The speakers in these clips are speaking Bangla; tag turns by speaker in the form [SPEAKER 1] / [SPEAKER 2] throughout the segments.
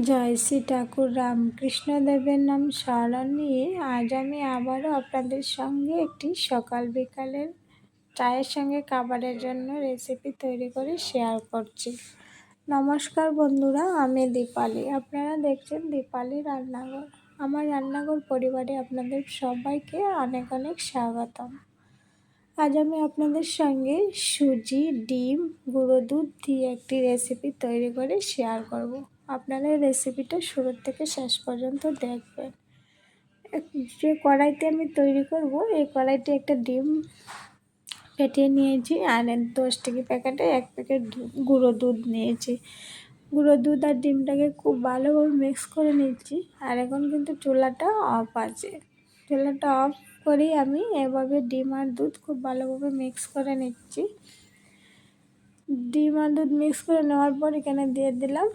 [SPEAKER 1] জয় শ্রী ঠাকুর রামকৃষ্ণ দেবের নাম স্মরণ নিয়ে আজ আমি আবারও আপনাদের সঙ্গে একটি সকাল বিকালের চায়ের সঙ্গে খাবারের জন্য রেসিপি তৈরি করে শেয়ার করছি। নমস্কার বন্ধুরা, আমি দীপালি। আপনারা দেখছেন দীপালি রান্নাঘর। আমার রান্নাঘর পরিবারে আপনাদের সবাইকে অনেক অনেক স্বাগতম। আজ আমি আপনাদের সঙ্গে সুজি, ডিম, গুঁড়ো দুধ দিয়ে একটি রেসিপি তৈরি করে শেয়ার করব। আপনারা এই রেসিপিটা শুরু থেকে শেষ পর্যন্ত দেখবেন। যে কড়াইতে আমি তৈরি করব, এই কড়াইতে একটা ডিম ফেটিয়ে নিয়েছি আর দশ টিকি প্যাকেটে এক প্যাকেট গুঁড়ো দুধ নিয়েছি। গুঁড়ো দুধ আর ডিমটাকে খুব ভালোভাবে মিক্স করে নিচ্ছি আর এখন কিন্তু চুলাটা অফ আছে। চুলাটা অফ করেই আমি এভাবে ডিম আর দুধ খুব ভালোভাবে মিক্স করে নিচ্ছি। ডিম আর দুধ মিক্স করে নেওয়ার পর এখানে দিয়ে দিলাম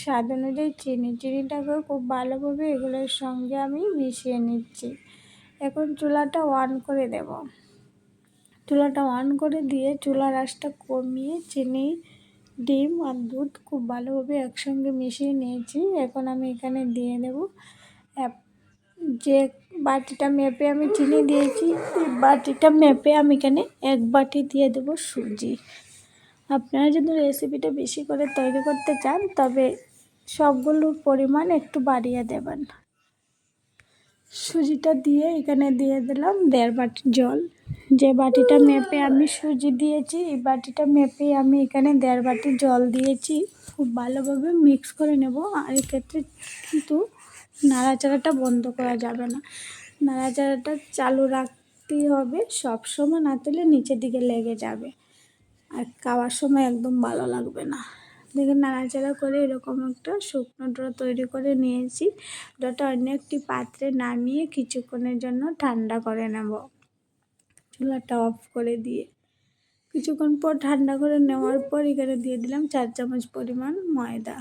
[SPEAKER 1] স্বাদ অনুযায়ী চিনি। চিনিটাকে খুব ভালোভাবে এগুলোর সঙ্গে আমি মিশিয়ে নিচ্ছি। এখন চুলাটা অন করে দেব। চুলাটা অন করে দিয়ে চুলার আঁচটা কমিয়ে চিনি, ডিম আর দুধ খুব ভালোভাবে একসঙ্গে মিশিয়ে নিয়েছি। এখন আমি এখানে দিয়ে দেব যে বাটিটা মেপে আমি চিনি দিয়েছি বাটিটা মেপে আমি এখানে এক বাটি দিয়ে দেবো সুজি। আপনারা যদি রেসিপিটা বেশি করে তৈরি করতে চান, তবে সবগুলোর পরিমাণ একটু বাড়িয়ে দেবেন। সুজিটা দিয়ে এখানে দিয়ে দিলাম দেড় বাটি জল। যে বাটিটা মেপে আমি সুজি দিয়েছি, এই বাটিটা মেপে আমি এখানে দেড় বাটি জল দিয়েছি। খুব ভালোভাবে মিক্স করে নেব। আর এক্ষেত্রে কিন্তু নাড়াচাড়াটা বন্ধ করা যাবে না। নাড়াচাড়াটা চালু রাখতেই হবে। সব সময় না তুলে নিচের দিকে লেগে যাবে। আর খাওয়ার সময় একদম ভালো লাগবে না। দেখে নাড়াচাড়া করে এরকম একটা শুকনো ড্রো তৈরি করে নিয়েছি। ডোটা অন্য একটি পাত্রে নামিয়ে কিছুক্ষণের জন্য ঠান্ডা করে নেব। চুলাটা অফ করে দিয়ে। কিছুক্ষণ পর ঠান্ডা করে নেওয়ার পর এখানে দিয়ে দিলাম চার চামচ পরিমাণ ময়দা।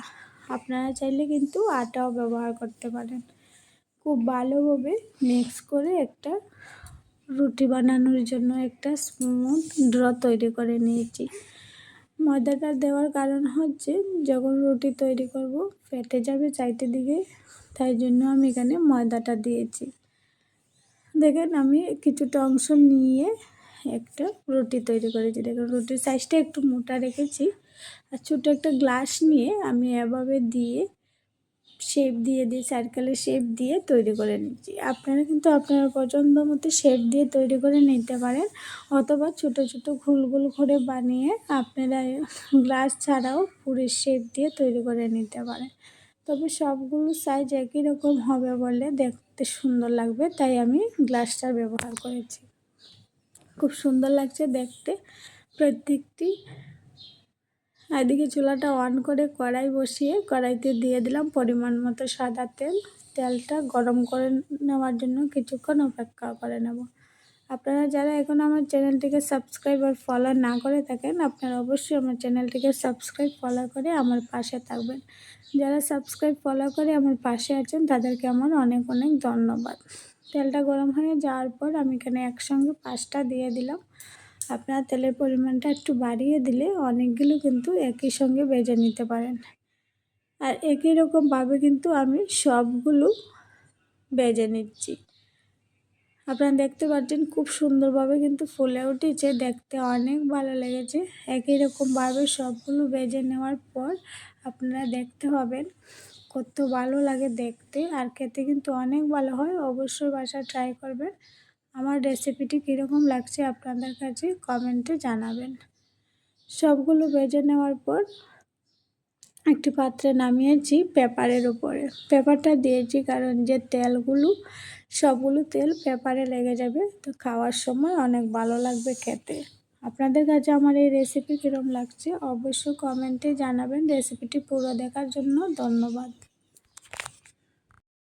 [SPEAKER 1] আপনারা চাইলে কিন্তু আটাও ব্যবহার করতে পারেন। খুব ভালোভাবে মিক্স করে একটা রুটি বানানোর জন্য একটা স্মুথ ড্র তৈরি করে নিয়েছি। ময়দাটা দেওয়ার কারণ হচ্ছে যখন রুটি তৈরি করব, ফেটে যাবে চাইতে দিকে তাই জন্য আমি এখানে ময়দাটা দিয়েছি। দেখেন আমি কিছুটা অংশ নিয়ে একটা রুটি তৈরি করেছি। দেখুন, রুটির সাইজটা একটু মোটা রেখেছি। আর ছোটো একটা গ্লাস নিয়ে আমি এভাবে দিয়ে শেপ দিয়ে দিয়ে সার্কেলের শেপ দিয়ে তৈরি করে নিচ্ছি। আপনারা কিন্তু আপনার পছন্দ মতো শেপ দিয়ে তৈরি করে নিতে পারেন অথবা ছোট ছোট ঘুলগুল করে বানিয়ে আপনারা গ্লাস ছাড়াও পুরীর শেপ দিয়ে তৈরি করে নিতে পারেন। তবে সবগুলো সাইজ একই রকম হবে বলে দেখতে সুন্দর লাগবে, তাই আমি গ্লাসটা ব্যবহার করেছি। খুব সুন্দর লাগছে দেখতে। প্রত্যেকটি এদিকে চুলাটা অন করে কড়াই বসিয়ে কড়াইতে দিয়ে দিলাম পরিমাণ মতো সাদা তেল। তেলটা গরম করে নেওয়ার জন্য কিছুক্ষণ অপেক্ষা করে নেব। আপনারা যারা এখন আমার চ্যানেলটিকে সাবস্ক্রাইব আর ফলো না করে থাকেন, আপনারা অবশ্যই আমার চ্যানেলটিকে সাবস্ক্রাইব ফলো করে আমার পাশে থাকবেন। যারা সাবস্ক্রাইব ফলো করে আমার পাশে আছেন, তাদেরকে আমার অনেক অনেক ধন্যবাদ। তেলটা গরম হয়ে যাওয়ার পর আমি এখানে একসঙ্গে পাঁচটা দিয়ে দিলাম। আপনার তেলের পরিমাণটা একটু বাড়িয়ে দিলে অনেকগুলো কিন্তু একই সঙ্গে বেজে নিতে পারেন। আর একই রকমভাবে কিন্তু আমি সবগুলো বেজে নিচ্ছি। আপনারা দেখতে পাচ্ছেন খুব সুন্দরভাবে কিন্তু ফুলে উঠেছে, দেখতে অনেক ভালো লেগেছে। একই রকমভাবে সবগুলো বেজে নেওয়ার পর আপনারা দেখতে হবেন কত ভালো লাগে দেখতে। আর খেতে কিন্তু অনেক ভালো হয়, অবশ্যই বাসা ট্রাই করবেন। আমার রেসিপিটি কীরকম লাগছে আপনাদের কাছে কমেন্টে জানাবেন। সবগুলো ভেজে নেওয়ার পর একটি পাত্রে নামিয়েছি পেপারের উপরে। পেপারটা দিয়েছি কারণ যে তেলগুলো, সবগুলো তেল পেপারে লেগে যাবে, তো খাওয়ার সময় অনেক ভালো লাগবে খেতে। আপনাদের কাছে আমার এই রেসিপি কীরকম লাগছে অবশ্যই কমেন্টে জানাবেন। রেসিপিটি পুরো দেখার জন্য ধন্যবাদ।